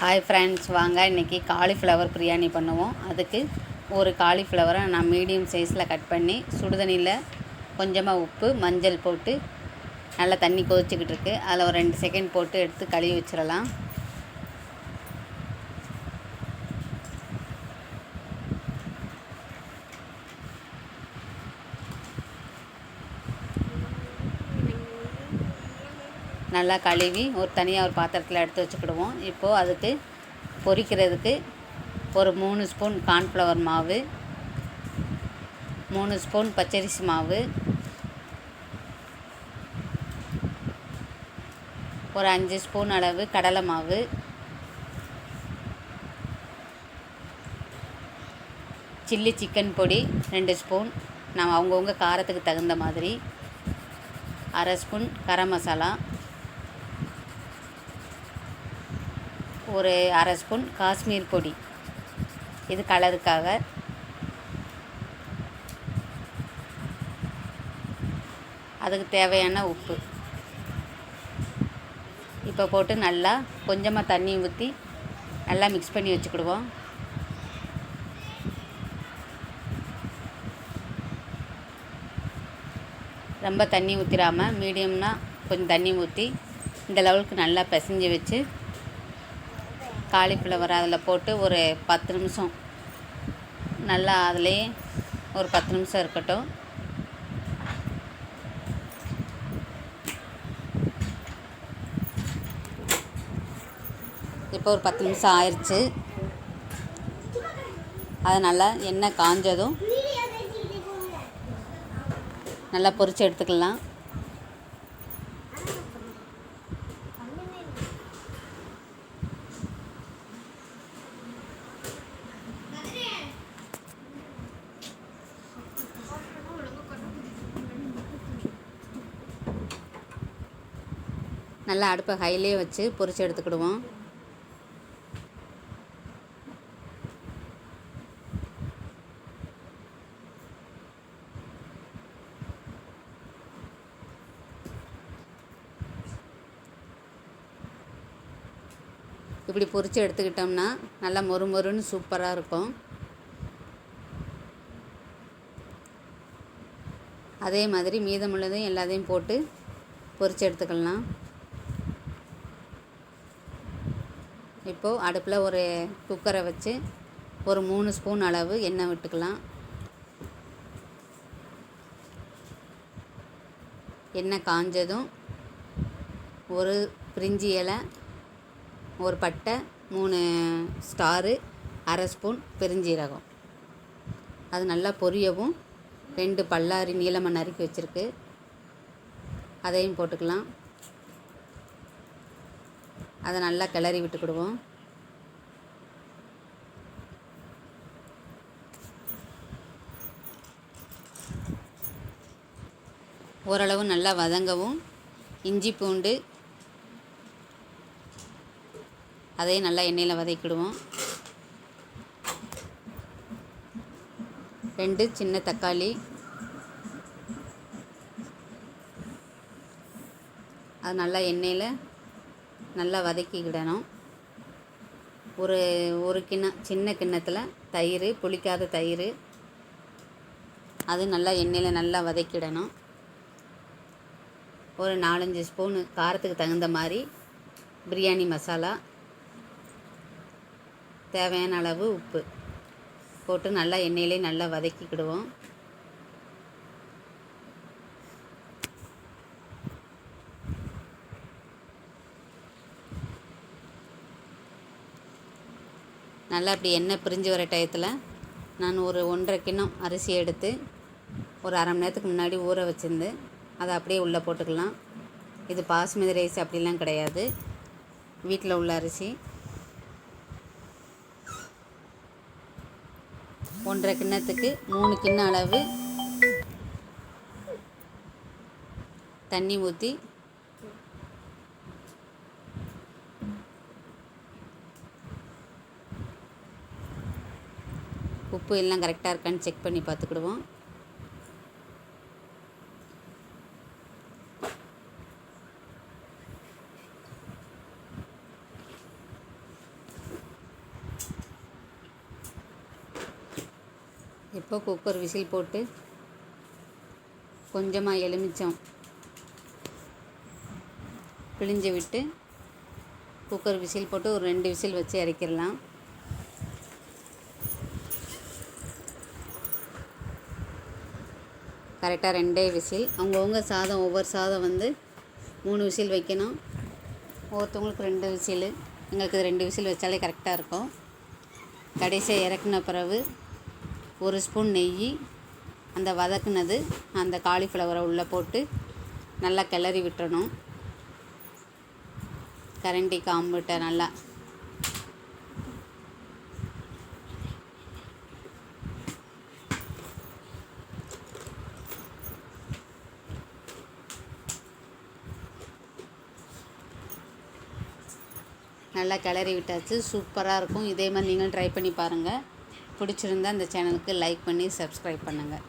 Hi friends வாங்க. இன்றைக்கி cauliflower biryani பண்ணுவோம். அதுக்கு ஒரு காலிஃப்ளவரை நான் மீடியம் சைஸில் கட் பண்ணி சுடுதண்ணியில் கொஞ்சமாக உப்பு மஞ்சள் போட்டு நல்லா தண்ணி கொதிச்சுக்கிட்டு இருக்கு. அதில் ஒரு ரெண்டு செகண்ட் போட்டு எடுத்து கழுவி வச்சிடலாம் நல்லா கழுவி ஒரு தனியாக ஒரு பாத்திரத்தில் எடுத்து வச்சுக்கிடுவோம். இப்போது அதுக்கு பொரிக்கிறதுக்கு ஒரு மூணு ஸ்பூன் கார்ன்ஃப்ளவர் மாவு மூணு ஸ்பூன் பச்சரிசி மாவு ஒரு அஞ்சு ஸ்பூன் அளவு கடலை மாவு சில்லி சிக்கன் பொடி ரெண்டு ஸ்பூன் நம்ம அவங்கவுங்க காரத்துக்கு தகுந்த மாதிரி அரை ஸ்பூன் கரம் மசாலா ஒரு அரை ஸ்பூன் காஷ்மீர் பொடி. இது கலருக்காக. அதுக்கு தேவையான உப்பு. இப்போ போட்டு நல்லா கொஞ்சமாக தண்ணி ஊற்றி நல்லா மிக்ஸ் பண்ணி வச்சுக்கிடுவோம். ரொம்ப தண்ணி ஊற்றிடாமல் மீடியம்னா கொஞ்சம் தண்ணி ஊற்றி இந்த லெவலுக்கு நல்லா பிசைஞ்சு வச்சு காலிஃப்ளவர் அதில் போட்டு ஒரு பத்து நிமிஷம். நல்லா அதுலேயே ஒரு பத்து நிமிஷம் இருக்கட்டும். இப்போ ஒரு பத்து நிமிஷம் ஆயிடுச்சு அதனால் எண்ணெய் காஞ்சதும் நல்லா பொரித்து எடுத்துக்கலாம். நல்லா அடுப்பை ஹைலே வச்சு பொரித்து எடுத்துக்கிடுவோம். இப்படி பொரித்து எடுத்துக்கிட்டோம்னா நல்லா மொறு மொறுன்னு சூப்பராக இருக்கும். அதே மாதிரி மீதமுள்ளதையும் எல்லாத்தையும் போட்டு பொரித்து எடுத்துக்கலாம். இப்போது அடுப்பில் ஒரு குக்கரை வச்சு ஒரு மூணு ஸ்பூன் அளவு எண்ணெய் விட்டுக்கலாம். எண்ணெய் காஞ்சதும் ஒரு பிரிஞ்சி இலை ஒரு பட்டை மூணு ஸ்டாரு அரை ஸ்பூன் பெருஞ்சீரகம். அது நல்லா பொரியவும் ரெண்டு பல்லாரி நீளமாக நறுக்கி வச்சுருக்கு. அதையும் போட்டுக்கலாம். அதை நல்லா கிளறி விட்டுக்கிடுவோம். ஓரளவு நல்லா வதங்கவும் இஞ்சி பூண்டு அதையும் நல்லா எண்ணெயில் வதக்கிடுவோம். ரெண்டு சின்ன தக்காளி அது நல்லா எண்ணெயில் நல்லா வதக்கிக்கிடணும். ஒரு ஒரு கிண்ணம் சின்ன கிண்ணத்தில் தயிர் புளிக்காத தயிர் அது நல்லா எண்ணெயில் நல்லா வதக்கிடணும். ஒரு நாலஞ்சு ஸ்பூனு காரத்துக்கு தகுந்த மாதிரி பிரியாணி மசாலா தேவையான அளவு உப்பு போட்டு நல்லா எண்ணெயிலே நல்லா வதக்கிக்கிடுவோம். நல்லா அப்படி எண்ணெய் பிரிஞ்சு வர டயத்தில் நான் ஒரு ஒன்றரை கிண்ணம் அரிசி எடுத்து ஒரு அரை மணி நேரத்துக்கு முன்னாடி ஊற வச்சுருந்து அதை அப்படியே உள்ளே போட்டுக்கலாம். இது பாஸ்மதி ரைஸ் அப்படிலாம் கிடையாது. வீட்டில் உள்ள அரிசி. ஒன்றரை கிண்ணத்துக்கு மூணு கிண்ண அளவு தண்ணி ஊற்றி உப்பு எல்லாம் கரெக்டாக இருக்கான்னு செக் பண்ணி பார்த்துக்கிடுவோம். இப்போ குக்கர் விசில் போட்டு கொஞ்சமாக எலுமிச்சம் பிழிஞ்சு விட்டு குக்கர் விசில் போட்டு ஒரு ரெண்டு விசில் வச்சு இறக்கிடலாம் கரெக்டாக ரெண்டே விசில். அவங்கவுங்க சாதம் ஒவ்வொரு சாதம் வந்து மூணு விசில் வைக்கணும். ஒவ்வொருத்தவங்களுக்கு ரெண்டு விசில். எங்களுக்கு ரெண்டு விசில் வச்சாலே கரெக்டாக இருக்கும். கடைசியாக இறக்குன பிறகு ஒரு ஸ்பூன் நெய் அந்த வதக்குனது அந்த காலிஃப்ளவரை உள்ளே போட்டு நல்லா கிளறி விட்டுறணும். கரண்டி காம்பிட்ட நல்லா. நல்லா கிளறி விட்டாச்சு. சூப்பராக இருக்கும். இதே மாதிரி நீங்களும் ட்ரை பண்ணி பாருங்கள் பிடிச்சிருந்தா அந்த சேனலுக்கு லைக் பண்ணி சப்ஸ்கிரைப் பண்ணுங்கள்